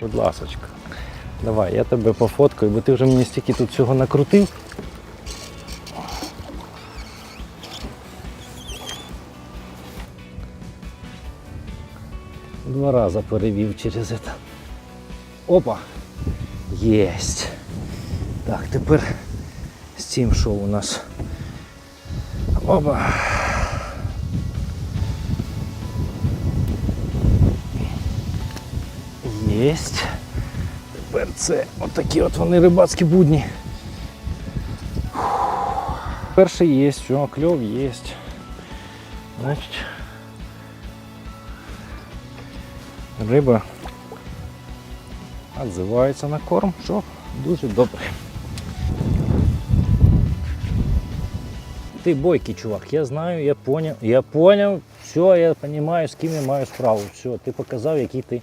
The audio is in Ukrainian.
Будь ласочка. Давай, я тебе пофоткаю, бо ти вже мені стільки тут всього накрутив. Два рази перевів через це. Опа! Єсть. Так, тепер з цим що у нас? Опа. Єсть. Тепер це отакі от вони рибацькі будні. Перший є, все, кльов є. Значить. Риба відзивається на корм, що дуже добре. Ти бойкий, чувак, я знаю, я поняв, я поняв, все, я розумію, з ким я маю справу. Все, ти показав, який ти